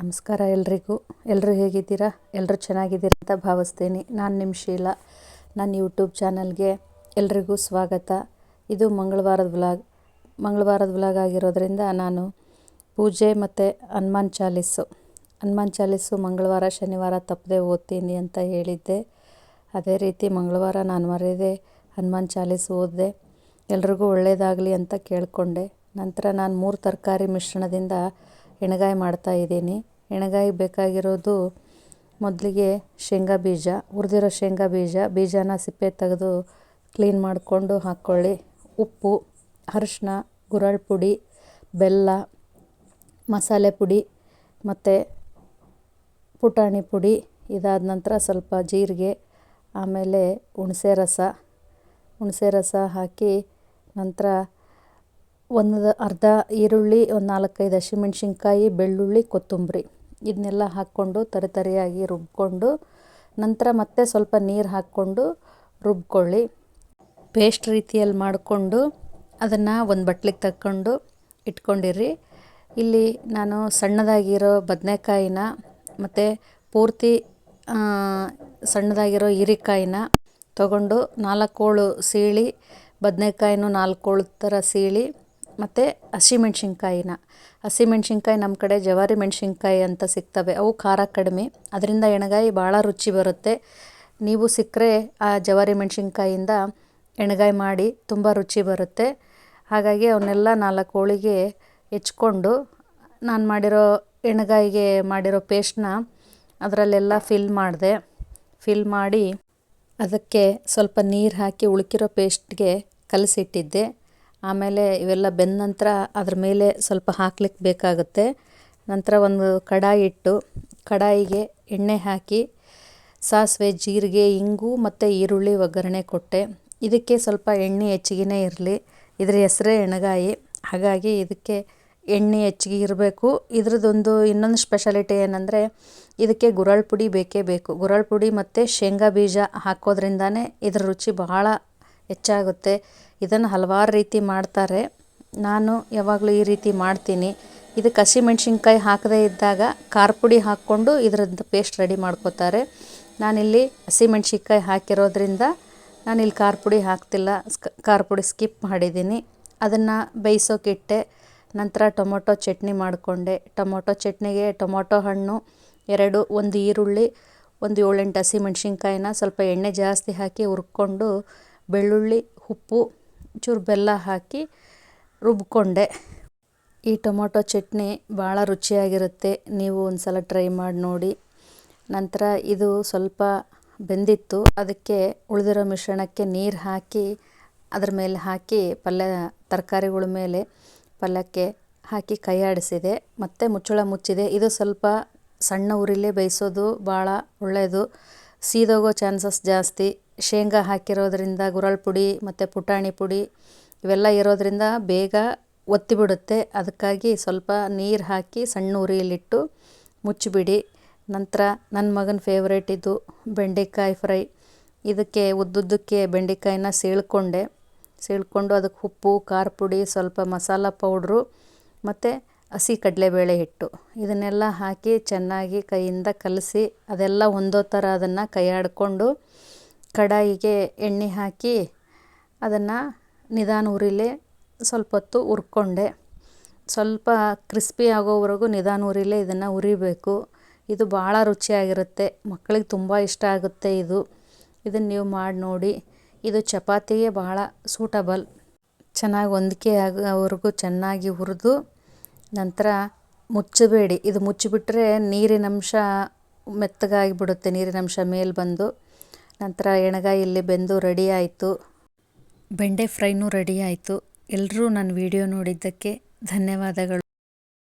ನಮಸ್ಕಾರ ಎಲ್ರಿಗೂ. ಎಲ್ಲರೂ ಹೇಗಿದ್ದೀರಾ? ಎಲ್ಲರೂ ಚೆನ್ನಾಗಿದ್ದೀರಾ ಅಂತ ಭಾವಿಸ್ತೀನಿ. ನಾನು ನಿಮ್ಮ ಶೀಲಾ. ನನ್ನ ಯೂಟ್ಯೂಬ್ ಚಾನಲ್ಗೆ ಎಲ್ರಿಗೂ ಸ್ವಾಗತ. ಇದು ಮಂಗಳವಾರದ ವ್ಲಾಗ್. ಮಂಗಳವಾರದ ವ್ಲಾಗ್ ಆಗಿರೋದ್ರಿಂದ ನಾನು ಪೂಜೆ ಮತ್ತು ಹನುಮಾನ್ ಚಾಲೀಸು. ಹನುಮಾನ್ ಚಾಲೀಸು ಮಂಗಳವಾರ, ಶನಿವಾರ ತಪ್ಪದೆ ಓದ್ತೀನಿ ಅಂತ ಹೇಳಿದ್ದೆ. ಅದೇ ರೀತಿ ಮಂಗಳವಾರ ನಾನು ಮರೆಯದೆ ಹನುಮಾನ್ ಚಾಲೀಸ್ ಓದಿದೆ. ಎಲ್ರಿಗೂ ಒಳ್ಳೆಯದಾಗಲಿ ಅಂತ ಕೇಳಿಕೊಂಡೆ. ನಂತರ ನಾನು ಮೂರು ತರಕಾರಿ ಮಿಶ್ರಣದಿಂದ ಎಣ್ಗಾಯಿ ಮಾಡ್ತಾಯಿದ್ದೀನಿ ಎಣ್ಗಾಯಿ ಬೇಕಾಗಿರೋದು ಮೊದಲಿಗೆ ಶೇಂಗಾ ಬೀಜ, ಹುರಿದಿರೋ ಶೇಂಗಾ ಬೀಜ, ಬೀಜನ ಸಿಪ್ಪೆ ತೆಗೆದು ಕ್ಲೀನ್ ಮಾಡಿಕೊಂಡು ಹಾಕ್ಕೊಳ್ಳಿ ಉಪ್ಪು ಅರಿಶಿನ ಗುರಳ್ ಪುಡಿ ಬೆಲ್ಲ, ಮಸಾಲೆ ಪುಡಿ ಮತ್ತು ಪುಟಾಣಿ ಪುಡಿ ಇದಾದ ನಂತರ ಸ್ವಲ್ಪ ಜೀರಿಗೆ, ಆಮೇಲೆ ಹುಣಸೆ ರಸ. ಹುಣಸೆ ರಸ ಹಾಕಿ ನಂತರ ಒಂದು ಅರ್ಧ ಈರುಳ್ಳಿ, ಒಂದು ನಾಲ್ಕೈದು ಹಸಿಮೆಣ್ಸಿನ್ಕಾಯಿ ಬೆಳ್ಳುಳ್ಳಿ, ಕೊತ್ತಂಬರಿ. ಇದನ್ನೆಲ್ಲ ಹಾಕ್ಕೊಂಡು ತರಿತರಿಯಾಗಿ ರುಬ್ಕೊಂಡು ನಂತರ ಮತ್ತೆ ಸ್ವಲ್ಪ ನೀರು ಹಾಕ್ಕೊಂಡು ರುಬ್ಕೊಳ್ಳಿ. ಪೇಸ್ಟ್ ರೀತಿಯಲ್ಲಿ ಮಾಡಿಕೊಂಡು ಅದನ್ನು ಒಂದು ಬಟ್ಲಿಗೆ ತಕ್ಕೊಂಡು ಇಟ್ಕೊಂಡಿರಿ. ಇಲ್ಲಿ ನಾನು ಸಣ್ಣದಾಗಿರೋ ಬದನೆಕಾಯಿನ ಮತ್ತು ಪೂರ್ತಿ ಸಣ್ಣದಾಗಿರೋ ಹೀರೆಕಾಯಿನ ತಗೊಂಡು ನಾಲ್ಕೋಳು ಸೀಳಿ, ಬದನೆಕಾಯಿನೂ ನಾಲ್ಕೋಳು ಥರ ಸೀಳಿ ಮತ್ತು ಹಸಿಮೆಣ್ಸಿನ್ಕಾಯಿನ ಹಸಿಮೆಣ್ಸಿನ್ಕಾಯಿ ನಮ್ಮ ಕಡೆ ಜವಾರಿ ಮೆಣಸಿನ್ಕಾಯಿ ಅಂತ ಸಿಗ್ತವೆ. ಅವು ಖಾರ ಕಡಿಮೆ. ಅದರಿಂದ ಎಣಗಾಯಿ ಭಾಳ ರುಚಿ ಬರುತ್ತೆ. ನೀವು ಸಿಕ್ಕರೆ ಆ ಜವಾರಿ ಮೆಣಸಿನ್ಕಾಯಿಂದ ಎಣ್ಗಾಯಿ ಮಾಡಿ ತುಂಬ ರುಚಿ ಬರುತ್ತೆ. ಹಾಗಾಗಿ ಅವನ್ನೆಲ್ಲ ನಾಲ್ಕು ಹೋಳಿಗೆ ಹೆಚ್ಕೊಂಡು ನಾನು ಮಾಡಿರೋ ಎಣ್ಗಾಯಿಗೆ ಮಾಡಿರೋ ಪೇಸ್ಟ್ನ ಅದರಲ್ಲೆಲ್ಲ ಫಿಲ್ ಮಾಡಿದೆ. ಫಿಲ್ ಮಾಡಿ ಅದಕ್ಕೆ ಸ್ವಲ್ಪ ನೀರು ಹಾಕಿ ಉಳುಕಿರೋ ಪೇಸ್ಟ್ಗೆ ಕಲಸಿಟ್ಟಿದ್ದೆ. ಆಮೇಲೆ ಇವೆಲ್ಲ ಬೆಂದ ನಂತರ ಅದ್ರ ಮೇಲೆ ಸ್ವಲ್ಪ ಹಾಕ್ಲಿಕ್ಕೆ ಬೇಕಾಗುತ್ತೆ. ನಂತರ ಒಂದು ಕಡಾಯಿ ಇಟ್ಟು ಕಡಾಯಿಗೆ ಎಣ್ಣೆ ಹಾಕಿ, ಸಾಸಿವೆ, ಜೀರಿಗೆ, ಇಂಗು ಮತ್ತು ಈರುಳ್ಳಿ ಒಗ್ಗರಣೆ ಕೊಟ್ಟೆ. ಇದಕ್ಕೆ ಸ್ವಲ್ಪ ಎಣ್ಣೆ ಹೆಚ್ಚಿಗೆನೇ ಇರಲಿ. ಇದ್ರ ಹೆಸರೇ ಎಣ್ಗಾಯಿ. ಹಾಗಾಗಿ ಇದಕ್ಕೆ ಎಣ್ಣೆ ಹೆಚ್ಚಿಗೆ ಇರಬೇಕು. ಇದ್ರದ್ದೊಂದು ಇನ್ನೊಂದು ಸ್ಪೆಷಾಲಿಟಿ ಏನಂದರೆ ಇದಕ್ಕೆ ಗುರಳ್ ಪುಡಿ ಬೇಕೇ ಬೇಕು. ಗುರಳ್ ಪುಡಿ ಮತ್ತು ಶೇಂಗಾ ಬೀಜ ಹಾಕೋದ್ರಿಂದನೇ ಇದ್ರ ರುಚಿ ಬಹಳ ಹೆಚ್ಚಾಗುತ್ತೆ. ಇದನ್ನು ಹಲವಾರು ರೀತಿ ಮಾಡ್ತಾರೆ. ನಾನು ಯಾವಾಗಲೂ ಈ ರೀತಿ ಮಾಡ್ತೀನಿ. ಇದಕ್ಕೆ ಹಸಿಮೆಣ್ಸಿನ್ಕಾಯಿ ಹಾಕದೇ ಇದ್ದಾಗ ಖಾರ ಪುಡಿ ಹಾಕ್ಕೊಂಡು ಇದ್ರದ್ದು ಪೇಸ್ಟ್ ರೆಡಿ ಮಾಡ್ಕೋತಾರೆ. ನಾನಿಲ್ಲಿ ಹಸಿಮೆಣ್ಸಿನ್ಕಾಯಿ ಹಾಕಿರೋದ್ರಿಂದ ನಾನಿಲ್ಲಿ ಖಾರ ಪುಡಿ ಹಾಕ್ತಿಲ್ಲ. ಖಾರ ಪುಡಿ ಸ್ಕಿಪ್ ಮಾಡಿದ್ದೀನಿ. ಅದನ್ನು ಬೇಯಿಸೋಕಿಟ್ಟೆ ನಂತರ ಟೊಮೊಟೊ ಚಟ್ನಿ ಮಾಡಿಕೊಂಡೆ. ಟೊಮೊಟೊ ಚಟ್ನಿಗೆ ಟೊಮೊಟೊ ಹಣ್ಣು, ಎರಡು, ಒಂದು ಈರುಳ್ಳಿ, ಒಂದು ಏಳೆಂಟು ಹಸಿಮೆಣ್ಸಿನ್ಕಾಯಿನ ಸ್ವಲ್ಪ ಎಣ್ಣೆ ಜಾಸ್ತಿ ಹಾಕಿ ಹುರ್ಕೊಂಡು ಬೆಳ್ಳುಳ್ಳಿ, ಉಪ್ಪು ಚೂರು ಬೆಲ್ಲ ಹಾಕಿ ರುಬ್ಕೊಂಡೆ. ಈ ಟೊಮೊಟೊ ಚಟ್ನಿ ಭಾಳ ರುಚಿಯಾಗಿರುತ್ತೆ. ನೀವು ಒಂದು ಸಲ ಟ್ರೈ ಮಾಡಿ ನೋಡಿ. ನಂತರ ಇದು ಸ್ವಲ್ಪ ಬೆಂದಿತ್ತು. ಅದಕ್ಕೆ ಉಳಿದಿರೋ ಮಿಶ್ರಣಕ್ಕೆ ನೀರು ಹಾಕಿ, ಅದ್ರ ಮೇಲೆ ಹಾಕಿ ಪಲ್ಯ, ತರಕಾರಿಗಳ ಮೇಲೆ ಪಲ್ಯಕ್ಕೆ ಹಾಕಿ ಕೈ ಆಡಿಸಿದೆ ಮತ್ತು ಮುಚ್ಚಳ ಮುಚ್ಚಿದೆ. ಇದು ಸ್ವಲ್ಪ ಸಣ್ಣ ಉರಿಲೇ ಬೇಯಿಸೋದು ಭಾಳ ಒಳ್ಳೆಯದು ಸೀದೋಗೋ ಚಾನ್ಸಸ್ ಜಾಸ್ತಿ. ಶೇಂಗಾ ಹಾಕಿರೋದ್ರಿಂದ ಗುರಳ್ ಪುಡಿ ಮತ್ತು ಪುಟಾಣಿ ಪುಡಿ ಇವೆಲ್ಲ ಇರೋದರಿಂದ ಬೇಗ ಒತ್ತಿಬಿಡುತ್ತೆ. ಅದಕ್ಕಾಗಿ ಸ್ವಲ್ಪ ನೀರು ಹಾಕಿ ಸಣ್ಣ ಉರಿಯಲ್ಲಿಟ್ಟು ಮುಚ್ಚಿಬಿಡಿ. ನಂತರ ನನ್ನ ಮಗನ ಫೇವ್ರೇಟ್ ಇದು ಬೆಂಡೆಕಾಯಿ ಫ್ರೈ. ಇದಕ್ಕೆ ಉದ್ದುದ್ದಕ್ಕೆ ಬೆಂಡೆಕಾಯಿನ ಸೀಳ್ಕೊಂಡೆ. ಸೀಳ್ಕೊಂಡು ಅದಕ್ಕೆ ಉಪ್ಪು, ಖಾರ ಪುಡಿ, ಸ್ವಲ್ಪ ಮಸಾಲ ಪೌಡ್ರು ಮತ್ತು ಹಸಿ ಕಡಲೆಬೇಳೆ ಹಿಟ್ಟು. ಇದನ್ನೆಲ್ಲ ಹಾಕಿ ಚೆನ್ನಾಗಿ ಕೈಯಿಂದ ಕಲಸಿ ಅದೆಲ್ಲ ಒಂದೋ ಥರ ಅದನ್ನು ಕೈಯಾಡಿಕೊಂಡು ಕಡಾಯಿಗೆ ಎಣ್ಣೆ ಹಾಕಿ ಅದನ್ನು ನಿಧಾನ ಉರಿಲೇ ಸ್ವಲ್ಪ ಹೊತ್ತು ಹುರ್ಕೊಂಡೆ. ಸ್ವಲ್ಪ ಕ್ರಿಸ್ಪಿ ಆಗೋವರೆಗೂ ನಿಧಾನ ಉರಿಲೇ ಇದನ್ನು ಉರಿಬೇಕು ಇದು ಭಾಳ ರುಚಿಯಾಗಿರುತ್ತೆ. ಮಕ್ಕಳಿಗೆ ತುಂಬ ಇಷ್ಟ ಆಗುತ್ತೆ ಇದು. ಇದನ್ನು ನೀವು ಮಾಡಿ ನೋಡಿ. ಇದು ಚಪಾತಿಗೆ ಭಾಳ ಸೂಟಬಲ್. ಚೆನ್ನಾಗಿ ಹೊಂದಿಕೆ ಆಗೋವರೆಗೂ ಚೆನ್ನಾಗಿ ಹುರಿದು ನಂತರ ಮುಚ್ಚಬೇಡಿ. ಇದು ಮುಚ್ಚಿಬಿಟ್ರೆ ನೀರಿನಂಶ ಮೆತ್ತಗಾಗಿ ಬಿಡುತ್ತೆ ನೀರಿನಂಶ ಮೇಲೆ ಬಂದು. ನಂತರ ಎಣ್ಗಾಯಿ ಇಲ್ಲಿ ಬೆಂದು ರೆಡಿ ಆಯಿತು. ಬೆಂಡೆ ಫ್ರೈನೂ ರೆಡಿ ಆಯಿತು. ಎಲ್ಲರೂ ನನ್ನ ವಿಡಿಯೋ ನೋಡಿದ್ದಕ್ಕೆ ಧನ್ಯವಾದಗಳು.